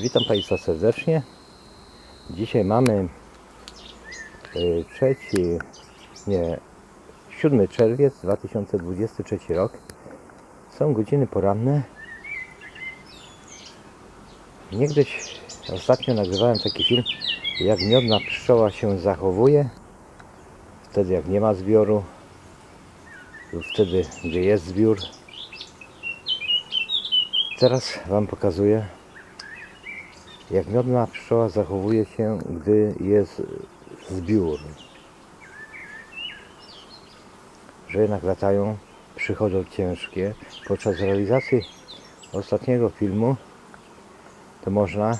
Witam Państwa serdecznie. Dzisiaj mamy y, trzeci, nie, 7 czerwiec 2023 rok. Są godziny poranne. Niegdyś ostatnio nagrywałem taki film, jak miodna pszczoła się zachowuje. Wtedy jak nie ma zbioru lub wtedy, gdy jest zbiór. Teraz Wam pokazuję, jak miodna pszczoła zachowuje się, gdy jest zbiór. Że jednak latają, przychodzą ciężkie. Podczas realizacji ostatniego filmu to można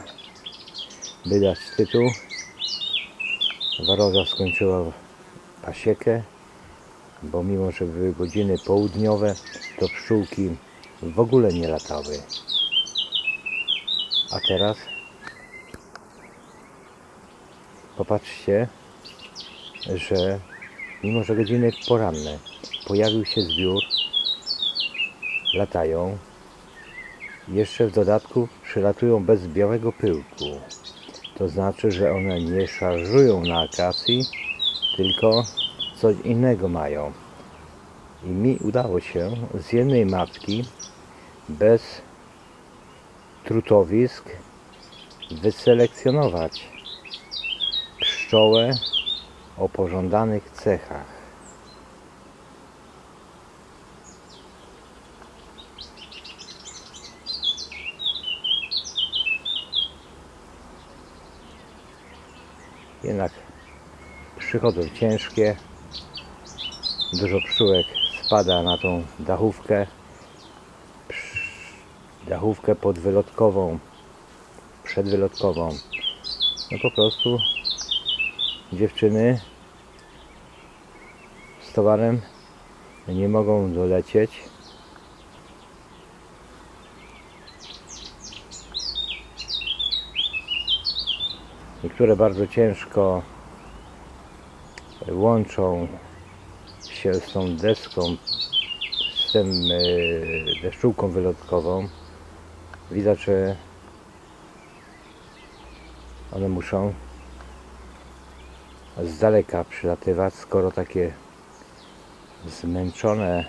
by dać tytuł Waroza skończyła pasiekę, bo mimo, że były godziny południowe, to pszczółki w ogóle nie latały. A teraz popatrzcie, że mimo, że godziny poranne pojawił się zbiór, latają. Jeszcze w dodatku przylatują bez białego pyłku. To znaczy, że one nie szarżują na akacji, tylko coś innego mają. I mi udało się z jednej matki bez trutowisk wyselekcjonować pszczołę o pożądanych cechach. Jednak przychodzą ciężkie, dużo pszczółek spada na tą dachówkę, dachówkę podwylotkową, przedwylotkową. No po prostu dziewczyny z towarem nie mogą dolecieć. Niektóre bardzo ciężko łączą się z tą deską, z tym e, deszczułką wylotkową. Widać, że one muszą z daleka przylatywać, skoro takie zmęczone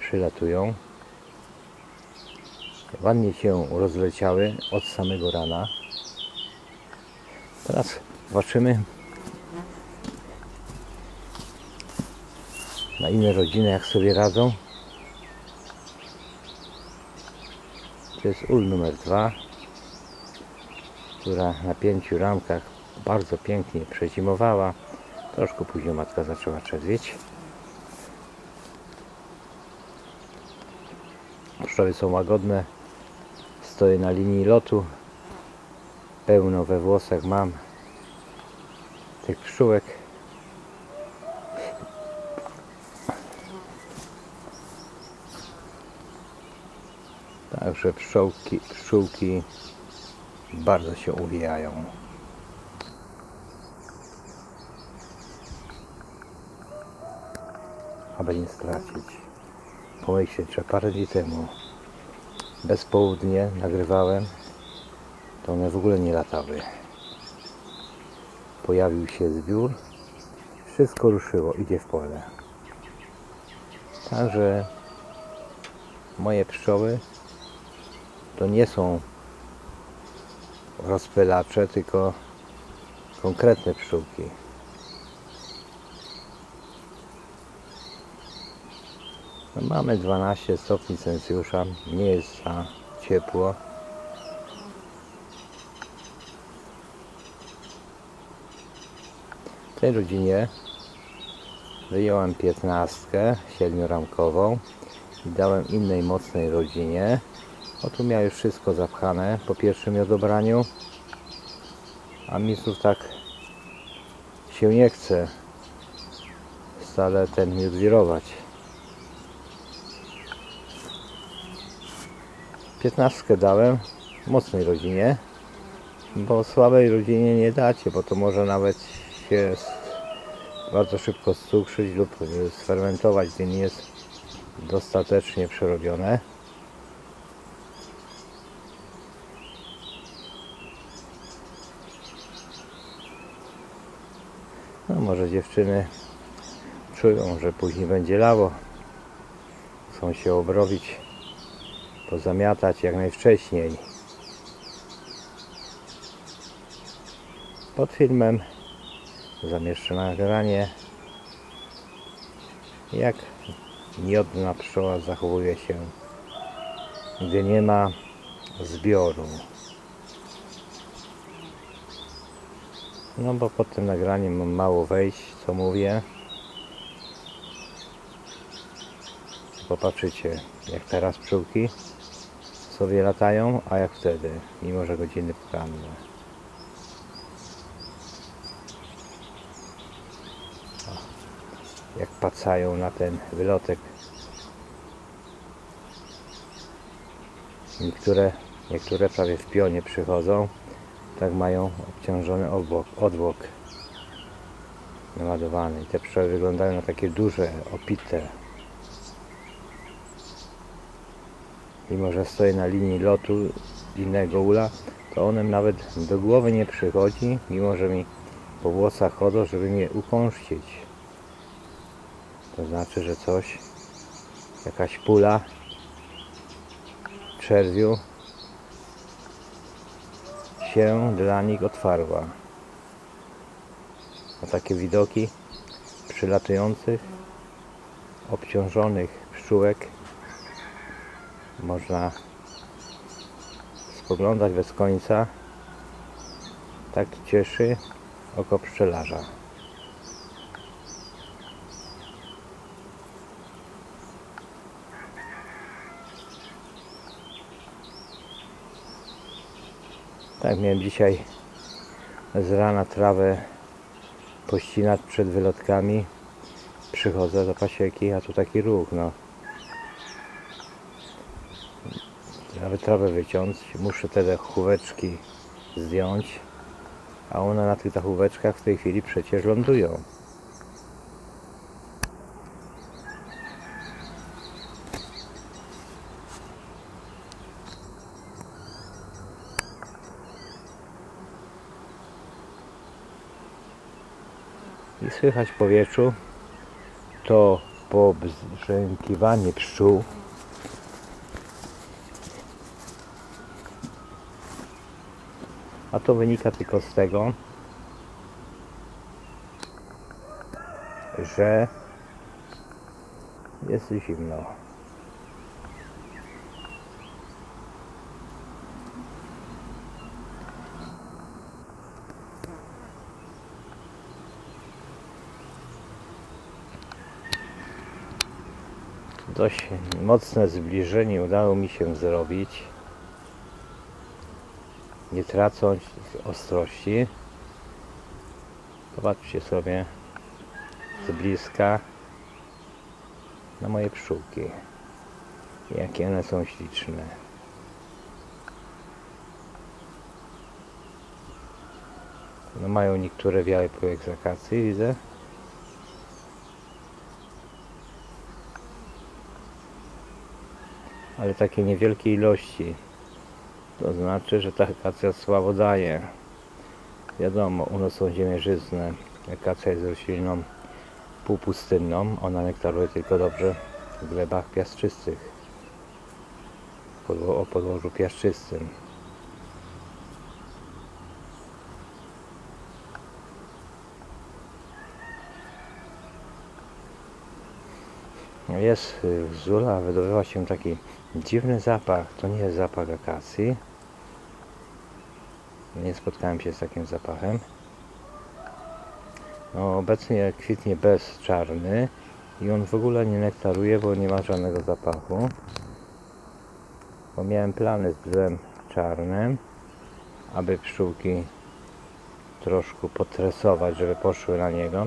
przylatują. Ładnie się rozleciały od samego rana. Teraz zobaczymy na inne rodziny jak sobie radzą. To jest ul numer dwa która na pięciu ramkach bardzo pięknie przezimowała. Troszkę później matka zaczęła czerwieć. Pszczoły są łagodne. Stoję na linii lotu. Pełno we włosach mam tych pszczółek. Także pszczółki, pszczółki bardzo się uwijają. Aby nie stracić. Pomyśleć, że parę dni temu bez południe nagrywałem, to one w ogóle nie latały. Pojawił się zbiór, wszystko ruszyło, idzie w pole. Także moje pszczoły to nie są rozpylacze, tylko konkretne pszczółki. No mamy 12 stopni Celsjusza, nie jest za ciepło. W tej rodzinie wyjąłem 15 siedmioramkową i dałem innej mocnej rodzinie o tu miała już wszystko zapchane po pierwszym odebraniu. A misów tak się nie chce wcale ten miód wirować. 15 dałem mocnej rodzinie, bo słabej rodzinie nie dacie, bo to może nawet się bardzo szybko scukrzyć lub y, sfermentować, gdy nie jest dostatecznie przerobione. No może dziewczyny czują, że później będzie lało. Chcą się obrobić, pozamiatać jak najwcześniej. Pod filmem zamieszczę nagranie jak miodna pszczoła zachowuje się, gdy nie ma zbioru. No bo pod tym nagraniem mam mało wejść, co mówię. Popatrzycie, jak teraz pszczółki sobie latają, a jak wtedy, mimo że godziny poranne. jak pacają na ten wylotek. Niektóre, niektóre prawie w pionie przychodzą, tak mają obciążony obłok, odwłok naładowany. I te pszczoły wyglądają na takie duże, opite. Mimo, że stoję na linii lotu innego ula, to one nawet do głowy nie przychodzi, mimo że mi po włosach chodzą, żeby mnie ukąszcić. To znaczy, że coś, jakaś pula czerwiu się dla nich otwarła. A takie widoki przylatujących, obciążonych pszczółek można spoglądać bez końca. Tak cieszy oko pszczelarza. Tak, miałem dzisiaj z rana trawę pościnać przed wylotkami. Przychodzę do pasieki, a tu taki ruch, no. Nawet trawę wyciąć, muszę te dachóweczki zdjąć, a one na tych dachóweczkach w tej chwili przecież lądują. I słychać w powietrzu to pobrzękiwanie pszczół. A to wynika tylko z tego że jest zimno dość mocne zbliżenie udało mi się zrobić. Nie tracąc ostrości. Popatrzcie sobie z bliska na moje pszczółki. Jakie one są śliczne. No mają niektóre białe pyłek z akacji widzę ale takie niewielkie ilości. To znaczy, że ta akacja słabo daje. Wiadomo, u nas są ziemie żyzne akacja jest rośliną półpustynną. Ona nektaruje tylko dobrze w glebach piaszczystych o podłożu piaszczystym jest w Zula, wydobywa się taki dziwny zapach. To nie jest zapach akacji. Nie spotkałem się z takim zapachem. No, obecnie kwitnie bez czarny i on w ogóle nie nektaruje, bo nie ma żadnego zapachu. Bo miałem plany z bzem czarnym, aby pszczółki troszkę potresować, żeby poszły na niego,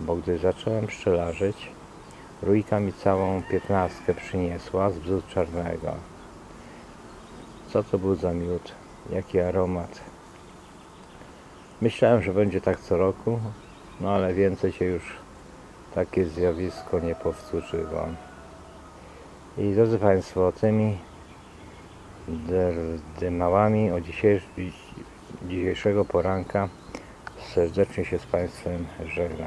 bo gdy zacząłem pszczelarzyć, Rójka mi całą piętnastkę przyniosła z bzu czarnego. Co to był za miód? Jaki aromat. Myślałem, że będzie tak co roku, no ale więcej się już takie zjawisko nie powtórzyło. I drodzy Państwo, tymi dymałami o dzisiejsz, dzisiejszego poranka serdecznie się z Państwem żegnam.